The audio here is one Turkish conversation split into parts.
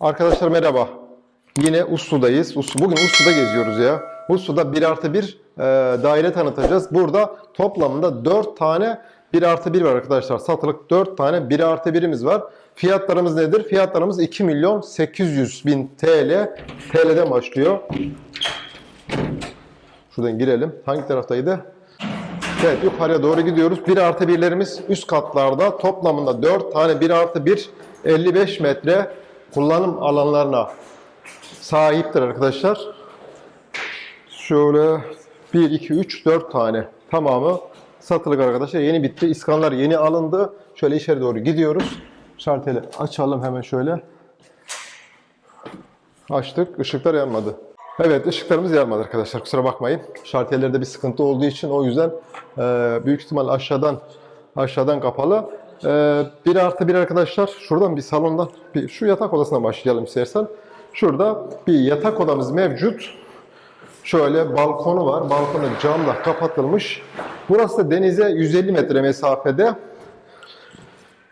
Arkadaşlar merhaba. Yine Uslu'dayız. Uslu, bugün Uslu'da geziyoruz ya. Uslu'da 1 artı 1 e, daire tanıtacağız. Burada toplamda 4 tane 1 artı 1 var arkadaşlar. Satılık 4 tane 1 artı 1'imiz var. Fiyatlarımız nedir? Fiyatlarımız 2 milyon 800 bin TL. TL'den başlıyor. Şuradan girelim. Hangi taraftaydı? Evet yukarıya doğru gidiyoruz. 1 artı 1'lerimiz üst katlarda toplamında 4 tane 1 artı 1 55 metre kullanım alanlarına sahiptir arkadaşlar. Şöyle 1, 2, 3, 4 tane tamamı satılık arkadaşlar. Yeni bitti. İskanlar yeni alındı. Şöyle içeri doğru gidiyoruz. Şarteli açalım hemen şöyle. Açtık. Işıklar yanmadı. Evet ışıklarımız yanmadı arkadaşlar. Kusura bakmayın. Şartiyelerde bir sıkıntı olduğu için o yüzden e, büyük ihtimal aşağıdan aşağıdan kapalı. E, bir artı bir arkadaşlar. Şuradan bir salondan bir, şu yatak odasına başlayalım istersen. Şurada bir yatak odamız mevcut. Şöyle balkonu var. Balkonu camla kapatılmış. Burası da denize 150 metre mesafede.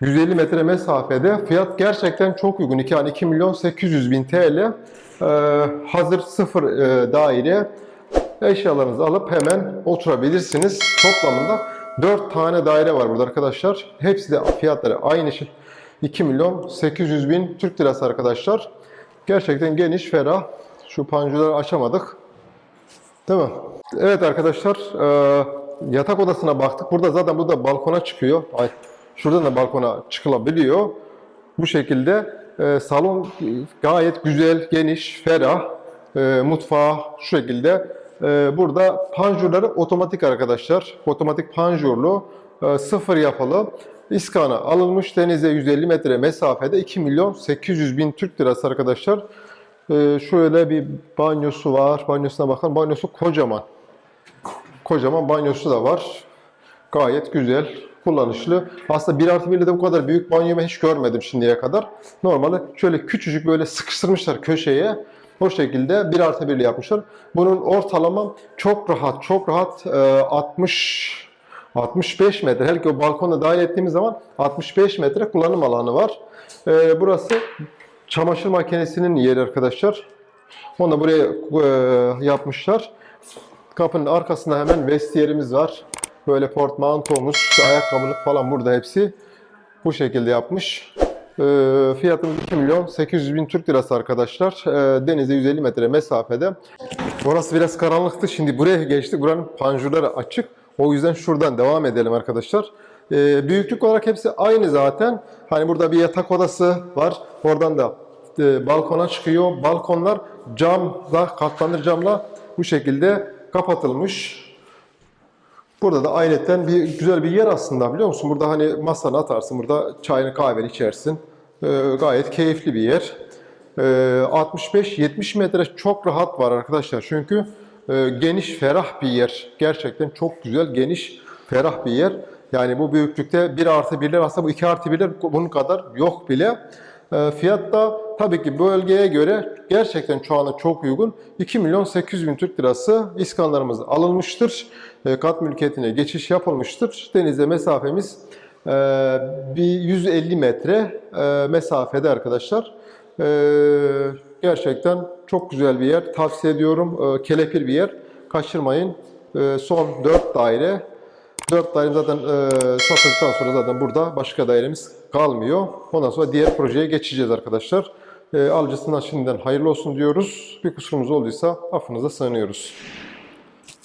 150 metre mesafede. Fiyat gerçekten çok uygun. Yani 2 milyon 800 bin TL. Ee, hazır sıfır e, daire. Eşyalarınızı alıp hemen oturabilirsiniz. Toplamında 4 tane daire var burada arkadaşlar. Hepsi de fiyatları aynı şey. 2 milyon 800 bin Türk lirası arkadaşlar. Gerçekten geniş, ferah. Şu panjurları açamadık. Değil mi? Evet arkadaşlar, e, yatak odasına baktık. Burada zaten burada balkona çıkıyor. Ay, şuradan da balkona çıkılabiliyor. Bu şekilde e, salon gayet güzel, geniş, ferah. E, mutfağı şu şekilde. E, burada panjurları otomatik arkadaşlar. Otomatik panjurlu, e, sıfır yapılı. İskana alınmış denize 150 metre mesafede 2 milyon 800 bin Türk lirası arkadaşlar. Ee, şöyle bir banyosu var. Banyosuna bakın. Banyosu kocaman. Kocaman banyosu da var. Gayet güzel, kullanışlı. Aslında 1 artı 1'de de bu kadar büyük banyo ben hiç görmedim şimdiye kadar. Normalde şöyle küçücük böyle sıkıştırmışlar köşeye. O şekilde 1 artı 1'li yapmışlar. Bunun ortalama çok rahat, çok rahat e, 60 65 metre. Hele ki o balkona dahil ettiğimiz zaman 65 metre kullanım alanı var. E, burası çamaşır makinesinin yeri arkadaşlar. Onu da buraya e, yapmışlar. Kapının arkasında hemen vestiyerimiz var. Böyle portmantomuz, ayakkabılık falan burada hepsi. Bu şekilde yapmış. E, fiyatımız 2 milyon 800 bin Türk lirası arkadaşlar. E, denize 150 metre mesafede. Orası biraz karanlıktı. Şimdi buraya geçtik. Buranın panjurları açık. O yüzden şuradan devam edelim arkadaşlar. E, büyüklük olarak hepsi aynı zaten. Hani burada bir yatak odası var. Oradan da e, balkona çıkıyor. Balkonlar camla, katlanır camla bu şekilde kapatılmış. Burada da ayrıca bir güzel bir yer aslında biliyor musun? Burada hani masanı atarsın, burada çayını kahveni içersin. E, gayet keyifli bir yer. E, 65-70 metre çok rahat var arkadaşlar. Çünkü e, geniş, ferah bir yer. Gerçekten çok güzel, geniş, ferah bir yer. Yani bu büyüklükte 1 artı 1'ler aslında bu 2 artı 1'ler bunun kadar yok bile. E, fiyat da tabii ki bölgeye göre gerçekten şu anda çok uygun. 2 milyon 800 bin Türk lirası iskanlarımız alınmıştır. E, kat mülkiyetine geçiş yapılmıştır. Denize mesafemiz e, bir 150 metre e, mesafede arkadaşlar. E, gerçekten çok güzel bir yer. Tavsiye ediyorum. Kelepir bir yer. Kaçırmayın. Son 4 daire. 4 daire zaten e, satıldıktan sonra zaten burada başka dairemiz kalmıyor. Ondan sonra diğer projeye geçeceğiz arkadaşlar. E, alıcısından şimdiden hayırlı olsun diyoruz. Bir kusurumuz olduysa affınıza sığınıyoruz.